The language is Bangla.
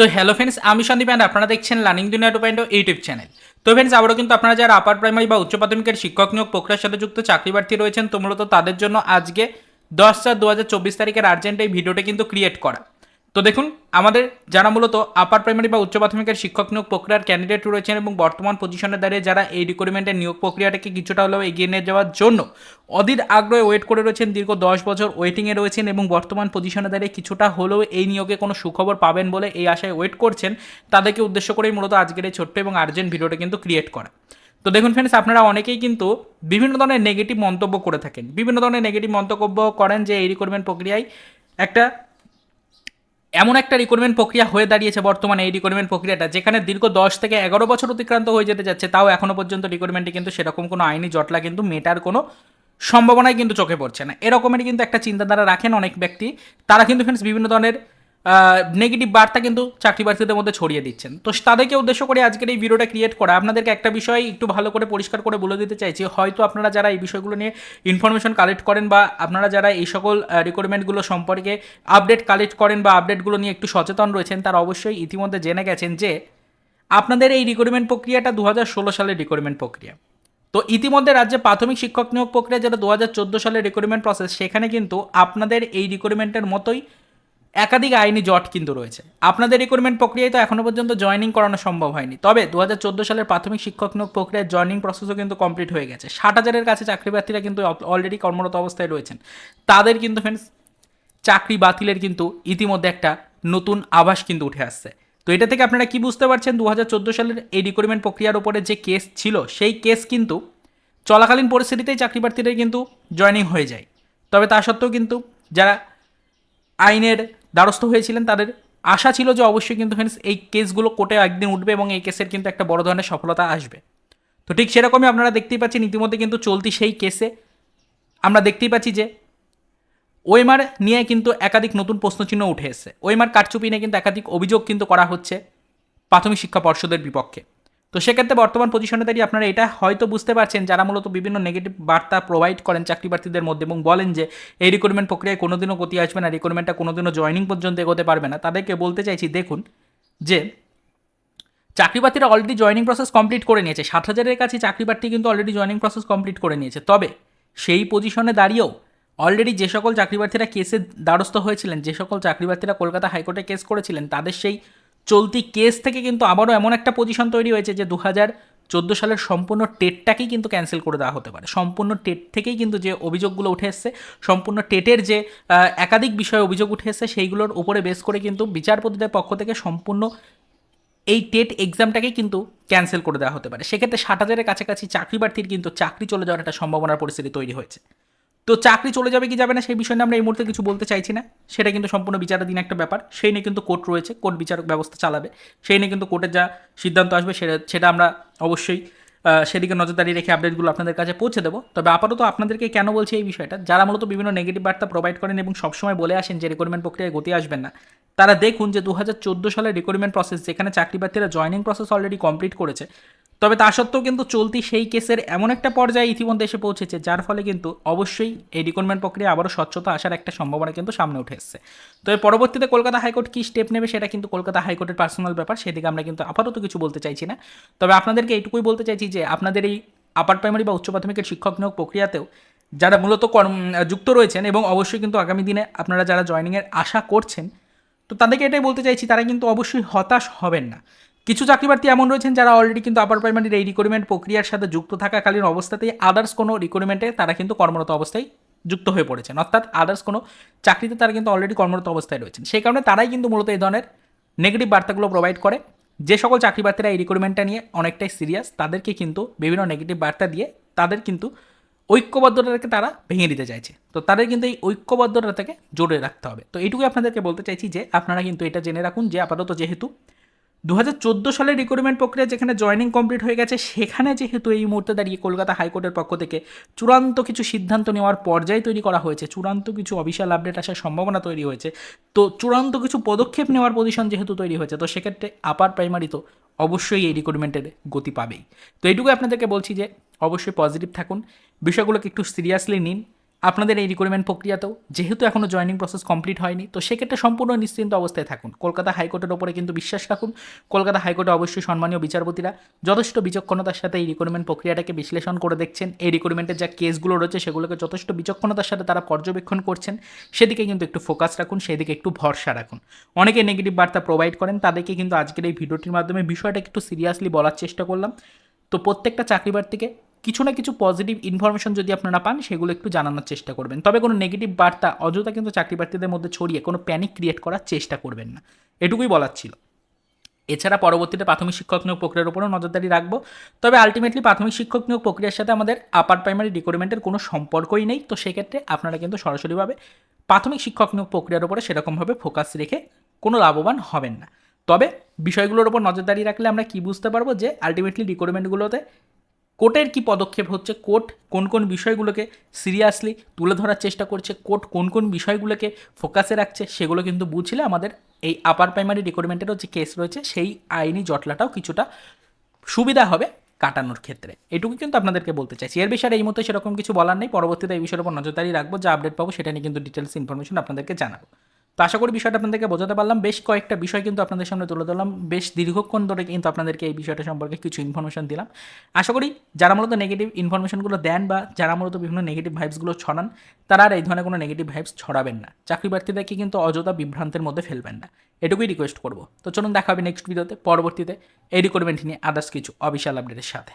তো হ্যালো ফ্রেন্ডস আমি সন্দীপ অ্যান্ড আপনারা দেখছেন learning Duniya two point YouTube channel তো ফ্রেন্ডস আবারও কিন্তু আপনারা যারা আপার প্রাইমারি বা উচ্চ প্রাথমিকের শিক্ষক নিয়োগ প্রক্রিয়ার সাথে যুক্ত চাকরি প্রার্থী রয়েছেন, তো মূলত তাদের জন্য আজকে দশ চার দু হাজার চব্বিশ তারিখের আর্জেন্ট এই ভিডিওটা কিন্তু ক্রিয়েট করা। তো দেখুন, আমাদের যারা মূলত আপার প্রাইমারি বা উচ্চ প্রাথমিকের শিক্ষক নিয়োগ প্রক্রিয়ার ক্যান্ডিডেট রয়েছেন এবং বর্তমান পজিশনে দাঁড়িয়ে যারা এই রিক্রুটমেন্টের নিয়োগ প্রক্রিয়াটাকে কিছুটা হলেও এগিয়ে নিয়ে যাওয়ার জন্য অধীর আগ্রহে ওয়েট করে রয়েছেন, দীর্ঘ দশ বছর ওয়েটিংয়ে রয়েছেন এবং বর্তমান পজিশনে দাঁড়িয়ে কিছুটা হলেও এই নিয়োগে কোনো সুখবর পাবেন বলে এই আশায় ওয়েট করছেন, তাদেরকে উদ্দেশ্য করেই মূলত আজকের এই ছোট্ট এবং আর্জেন্ট ভিডিওটা কিন্তু ক্রিয়েট করা। তো দেখুন ফ্রেন্ডস আপনারা অনেকেই কিন্তু বিভিন্ন ধরনের নেগেটিভ মন্তব্য করে থাকেন। বিভিন্ন ধরনের নেগেটিভ মন্তব্য করেন যে এই রিক্রুটমেন্ট প্রক্রিয়ায় একটা এমন একটা রিক্রুটমেন্ট প্রক্রিয়া হয়ে দাঁড়িয়েছে বর্তমানে এই রিক্রুটমেন্ট প্রক্রিয়াটা, যেখানে দীর্ঘ দশ থেকে এগারো বছর অতিক্রান্ত হয়ে যেতে যাচ্ছে, তাও এখনও পর্যন্ত রিক্রুটমেন্টে কিন্তু সেরকম কোনো আইনি জটলা কিন্তু মেটার কোনো সম্ভাবনাই কিন্তু চোখে পড়ছে না। এরকমেরই কিন্তু একটা চিন্তাধারা রাখেন অনেক ব্যক্তি। তারা কিন্তু ফ্রেন্ডস বিভিন্ন ধরনের নেগেটিভ বার্তা কিন্তু চাকরি প্রার্থীদের মধ্যে ছড়িয়ে দিচ্ছেন। তো তাদেরকে উদ্দেশ্য করে আজকের এই ভিডিওটা ক্রিয়েট করা। আপনাদেরকে একটা বিষয় একটু ভালো করে পরিষ্কার করে বলে দিতে চাইছি, হয়তো আপনারা যারা এই বিষয়গুলো নিয়ে ইনফরমেশন কালেক্ট করেন বা আপনারা যারা এই সকল রিকোয়ারমেন্টগুলো সম্পর্কে আপডেট কালেক্ট করেন বা আপডেটগুলো নিয়ে একটু সচেতন রয়েছেন, তারা অবশ্যই ইতিমধ্যে জেনে গেছেন যে আপনাদের এই রিক্রুটমেন্ট প্রক্রিয়াটা দু হাজার ষোলো সালের রিক্রুটমেন্ট প্রক্রিয়া। তো ইতিমধ্যে রাজ্যে প্রাথমিক শিক্ষক নিয়োগ প্রক্রিয়া যেটা দু হাজার চোদ্দ সালের রিক্রুটমেন্ট প্রসেস সেখানে কিন্তু আপনাদের এই রিক্রুটমেন্টের মতোই একাধিক আইনি জট কিন্তু রয়েছে। আপনাদের রিক্রুটমেন্ট প্রক্রিয়ায় তো এখনও পর্যন্ত জয়নিং করানো সম্ভব হয়নি। তবে দু হাজার চোদ্দ সালের প্রাথমিক শিক্ষক নিয়োগ প্রক্রিয়ার জয়নিং প্রসেসও কিন্তু কমপ্লিট হয়ে গেছে। ষাট হাজারের কাছে চাকরি প্রার্থীরা কিন্তু অলরেডি কর্মরত অবস্থায় রয়েছেন। তাদের কিন্তু ফ্রেন্ডস চাকরি বাতিলের কিন্তু ইতিমধ্যে একটা নতুন আভাস কিন্তু উঠে আসছে। তো এটা থেকে আপনারা কি বুঝতে পারছেন? দু হাজার চোদ্দ সালের এই রিক্রুটমেন্ট প্রক্রিয়ার উপরে যে কেস ছিল, সেই কেস কিন্তু চলাকালীন পরিস্থিতিতেই চাকরি প্রার্থীদের কিন্তু জয়নিং হয়ে যায়। তবে তা সত্ত্বেও কিন্তু যারা আইনের দ্বারস্থ হয়েছিলেন তাদের। আশা ছিল যে অবশ্যই কিন্তু ফ্রেন্ডস এই কেসগুলো কোর্টে একদিন উঠবে এবং এই কেসের কিন্তু একটা বড় ধরনের সফলতা আসবে। তো ঠিক সেরকমই আপনারা দেখতেই পাচ্ছেন, ইতিমধ্যে কিন্তু চলতি সেই কেসে আমরা দেখতেই পাচ্ছি যে ওয়েমার নিয়ে কিন্তু একাধিক নতুন প্রশ্নচিহ্ন উঠে এসেছে। ওয়েমার কারচুপি নিয়ে কিন্তু একাধিক অভিযোগ কিন্তু করা হচ্ছে প্রাথমিক শিক্ষা পর্ষদের বিপক্ষে। তো সেক্ষেত্রে বর্তমান পজিশনে দাঁড়িয়ে আপনারা এটা হয়তো বুঝতে পারছেন যারা মূলত বিভিন্ন নেগেটিভ বার্তা প্রোভাইড করেন চাকরি প্রার্থীদের মধ্যে এবং বলেন যে এই রিক্রুটমেন্ট প্রক্রিয়ায় কোনোদিনও গতি আসবে না রিক্রুটমেন্টটা কোনোদিনও জয়নিং পর্যন্ত এগোতে পারবে না, তাদেরকে বলতে চাইছি দেখুন যে চাকরি প্রার্থীরা অলরেডি জয়নিং প্রসেস কমপ্লিট করে নিয়েছে ষাট হাজারের কাছে চাকরি প্রার্থী কিন্তু অলরেডি জয়নিং প্রসেস কমপ্লিট করে নিয়েছে, তবে সেই পজিশনে দাঁড়িয়েও অলরেডি যে সকল চাকরি প্রার্থীরা কেসে দ্বারস্থ হয়েছিলেন, যে সকল চাকরি প্রার্থীরা কলকাতা হাইকোর্টে কেস করেছিলেন, তাদের সেই চলতি কেস থেকে কিন্তু আবারও এমন একটা পজিশন তৈরি হয়েছে যে দু হাজার চোদ্দ সালের সম্পূর্ণ টেটটাকেই কিন্তু ক্যান্সেল করে দেওয়া হতে পারে। সম্পূর্ণ টেট থেকেই কিন্তু যে অভিযোগগুলো উঠে এসছে, সম্পূর্ণ টেটের যে একাধিক বিষয়ে অভিযোগ উঠে এসছে, সেইগুলোর উপরে বেস করে কিন্তু বিচারপতিদের পক্ষ থেকে সম্পূর্ণ এই টেট এক্সামটাকেই কিন্তু ক্যান্সেল করে দেওয়া হতে পারে। সেক্ষেত্রে ষাট হাজারের কাছাকাছি চাকরি প্রার্থীর কিন্তু চাকরি চলে যাওয়ার একটা সম্ভাবনার পরিস্থিতি তৈরি হয়েছে। তো চাকরি চলে যাবে কি যাবে না, সেই বিষয় নিয়ে আমরা এই মুহূর্তে কিছু বলতে চাইছি না। সেটা কিন্তু সম্পূর্ণ বিচারাধীন একটা ব্যাপার। সেই নিয়ে কিন্তু কোর্ট রয়েছে, কোর্ট বিচারক ব্যবস্থা চালাবে। সেই নিয়ে কিন্তু কোর্টের যা সিদ্ধান্ত আসবে, সেটা সেটা আমরা অবশ্যই সেদিকে নজরদারি রেখে আপডেটগুলো আপনাদের কাছে পৌঁছে দেবো। তবে আপাতত আপনাদেরকে কেন বলছি এই বিষয়টা? যারা মূলত বিভিন্ন নেগেটিভ বার্তা প্রোভাইড করেন এবং সবসময় বলে আসেন যে রিক্রুটমেন্ট প্রক্রিয়ায় গতি আসবেন না, তারা দেখুন যে দু হাজার চোদ্দ সালের রিক্রুটমেন্ট প্রসেস যেখানে চাকরি প্রার্থীরা জয়নিং প্রসেস অলরেডি কমপ্লিট করেছে তবে তা সত্ত্বেও কিন্তু চলতি সেই কেসের এমন একটা পর্যায়ে ইতিমধ্যে এসে পৌঁছেছে, যার ফলে কিন্তু অবশ্যই এই রিক্রুটমেন্ট প্রক্রিয়া আবারও স্বচ্ছতা আসার একটা সম্ভাবনা কিন্তু সামনে উঠে এসছে। তো এর পরবর্তীতে কলকাতা হাইকোর্ট কী স্টেপ নেবে সেটা কিন্তু কলকাতা হাইকোর্টের পার্সোনাল ব্যাপার, সেদিকে আমরা কিন্তু আপাতত কিছু বলতে চাইছি না। তবে আপনাদেরকে এইটুকুই বলতে চাইছি যে, আপনাদের এই আপার প্রাইমারি বা উচ্চ প্রাথমিকের শিক্ষক নিয়োগ প্রক্রিয়াতেও যারা মূলত কর্ম যুক্ত রয়েছেন এবং অবশ্যই কিন্তু আগামী দিনে আপনারা যারা জয়নিংয়ের আশা করছেন, তো তাদেরকে এটাই বলতে চাইছি, তারা কিন্তু অবশ্যই হতাশ হবেন না। কিছু চাকরি প্রার্থী এমন রয়েছেন যারা অলরেডি কিন্তু আপার প্রাইমারির এই রিক্রুটমেন্ট প্রক্রিয়ার সাথে যুক্ত থাকাকালীন অবস্থাতেই আদার্স কোনো রিক্রুটমেন্টে তারা কিন্তু কর্মরত অবস্থায় যুক্ত হয়ে পড়েছেন। অর্থাৎ আদার্স কোনো চাকরিতে তারা কিন্তু অলরেডি কর্মরত অবস্থায় রয়েছেন। সেই কারণে তারাই কিন্তু মূলত এই ধরনের নেগেটিভ বার্তাগুলো প্রোভাইড করে। যে সকল চাকরি প্রার্থীরা এই রিক্রুটমেন্টটা নিয়ে অনেকটাই সিরিয়াস তাদেরকে কিন্তু বিভিন্ন নেগেটিভ বার্তা দিয়ে তাদের কিন্তু ঐক্যবদ্ধতাকে তারা ভেঙে দিতে চাইছে। তো তাদের কিন্তু এই ঐক্যবদ্ধতা থেকে জোরে রাখতে হবে। তো এইটুকুই আপনাদেরকে বলতে চাইছি যে, আপনারা কিন্তু এটা জেনে রাখুন যে আপাতত যেহেতু দু হাজার চোদ্দ সালের রিক্রুটমেন্ট প্রক্রিয়া যেখানে জয়নিং কমপ্লিট হয়ে গেছে, সেখানে যেহেতু এই মুহূর্তে দাঁড়িয়ে কলকাতা হাইকোর্টের পক্ষ থেকে চূড়ান্ত কিছু সিদ্ধান্ত নেওয়ার পর্যায়ে তৈরি করা হয়েছে, চূড়ান্ত কিছু অফিসিয়াল আপডেট আসার সম্ভাবনা তৈরি হয়েছে, তো চূড়ান্ত কিছু পদক্ষেপ নেওয়ার পজিশন যেহেতু তৈরি হয়েছে, তো সেক্ষেত্রে আপার প্রাইমারি তো অবশ্যই এই রিক্রুটমেন্টের গতি পাবেই। তো এইটুকু আপনাদেরকে বলছি যে, অবশ্যই পজিটিভ থাকুন। বিষয়গুলোকে একটু সিরিয়াসলি নিন। আপনাদের এই রিক্রুটমেন্ট প্রক্রিয়াতেও, যেহেতু এখনও জয়েনিং প্রসেস কমপ্লিট হয়নি, তো সেক্ষেত্রে সম্পূর্ণ নিশ্চিন্ত অবস্থায় থাকুন। কলকাতা হাইকোর্টের ওপরে কিন্তু বিশ্বাস রাখুন। কলকাতা হাইকোর্টে অবশ্যই সম্মানীয় বিচারপতিরা যথেষ্ট বিচক্ষণতার সাথে এই রিক্রুটমেন্ট প্রক্রিয়াটাকে বিশ্লেষণ করে দেখছেন। এই রিক্রুটমেন্টের যা কেসগুলো রয়েছে, সেগুলোকে যথেষ্ট বিচক্ষণতার সাথে তারা পর্যবেক্ষণ করছেন। সেদিকে কিন্তু একটু ফোকাস রাখুন, সেদিকে একটু ভরসা রাখুন। অনেকে নেগেটিভ বার্তা প্রোভাইড করেন, তাদেরকে কিন্তু আজকের এই ভিডিওটির মাধ্যমে বিষয়টা একটু সিরিয়াসলি বলার চেষ্টা করলাম। তো প্রত্যেকটা চাকরি প্রার্থীকে কিছু না কিছু পজিটিভ ইনফরমেশন যদি আপনারা পান, সেগুলো একটু জানানোর চেষ্টা করবেন। তবে কোনো নেগেটিভ বার্তা, অযথা কিন্তু চাকরি প্রার্থীদের মধ্যে ছড়িয়ে কোনো প্যানিক ক্রিয়েট করার চেষ্টা করবেন না। এটুকুই বলার ছিল। এছাড়া পরবর্তীতে প্রাথমিক শিক্ষক নিয়োগ প্রক্রিয়ার উপরেও নজরদারি রাখব। তবে আলটিমেটলি প্রাথমিক শিক্ষক নিয়োগ প্রক্রিয়ার সাথে আমাদের আপার প্রাইমারি রিক্রুটমেন্টের কোনো সম্পর্কই নেই। তো সেক্ষেত্রে আপনারা কিন্তু সরাসরিভাবে প্রাথমিক শিক্ষক নিয়োগ প্রক্রিয়ার উপরে সেরকমভাবে ফোকাস রেখে কোনো লাভবান হবেন না। তবে বিষয়গুলোর উপর নজরদারি রাখলে আমরা কি বুঝতে পারব যে আলটিমেটলি রিক্রুটমেন্টগুলোতে কোর্টের কি পদক্ষেপ হচ্ছে? কোর্ট কোন কোন বিষয়গুলোকে সিরিয়াসলি তুলে ধরার চেষ্টা করছে? কোর্ট কোন কোন বিষয়গুলোকে ফোকাসে রাখছে? সেগুলো কিন্তু বুঝলে আমাদের এই আপার প্রাইমারি রিক্রুটমেন্টেরও যে কেস রয়েছে, সেই আইনি জটলাটাও কিছুটা সুবিধা হবে কাটানোর ক্ষেত্রে। এটুকু কিন্তু আপনাদেরকে বলতে চাইছি। এর বিষয়ে এই মতো সেরকম কিছু বলার নেই। পরবর্তীতে এই বিষয়ের উপর নজরদারি রাখব। যা আপডেট পাবো সেটা নিয়ে কিন্তু ডিটেলস ইনফরমেশন আপনাদেরকে জানাব। তো আশা করি বিষয়টা আপনাদেরকে বোঝাতে পারলাম। বেশ কয়েকটা বিষয় কিন্তু আপনাদের সামনে তুলে ধরলাম। বেশ দীর্ঘক্ষণ ধরে কিন্তু আপনাদেরকে এই বিষয়টা সম্পর্কে কিছু ইনফরমেশন দিলাম। আশা করি যারা মূলত নেগেটিভ ইনফরমেশনগুলো দেন বা যারা মূলত বিভিন্ন নেগেটিভ ভাইবসগুলো ছড়ান, তারা আর এই ধরনের কোনো নেগেটিভ ভাইবস ছড়াবেন না। চাকরি প্রার্থীদেরকে কিন্তু অযথা বিভ্রান্তের মধ্যে ফেলবেন না। এটুকুই রিকোয়েস্ট করব। তো চলুন দেখা হবে নেক্সট ভিডিওতে পরবর্তীতে এই রিক্রুটমেন্ট নিয়ে আদার্স কিছু অফিসিয়াল আপডেটের সাথে।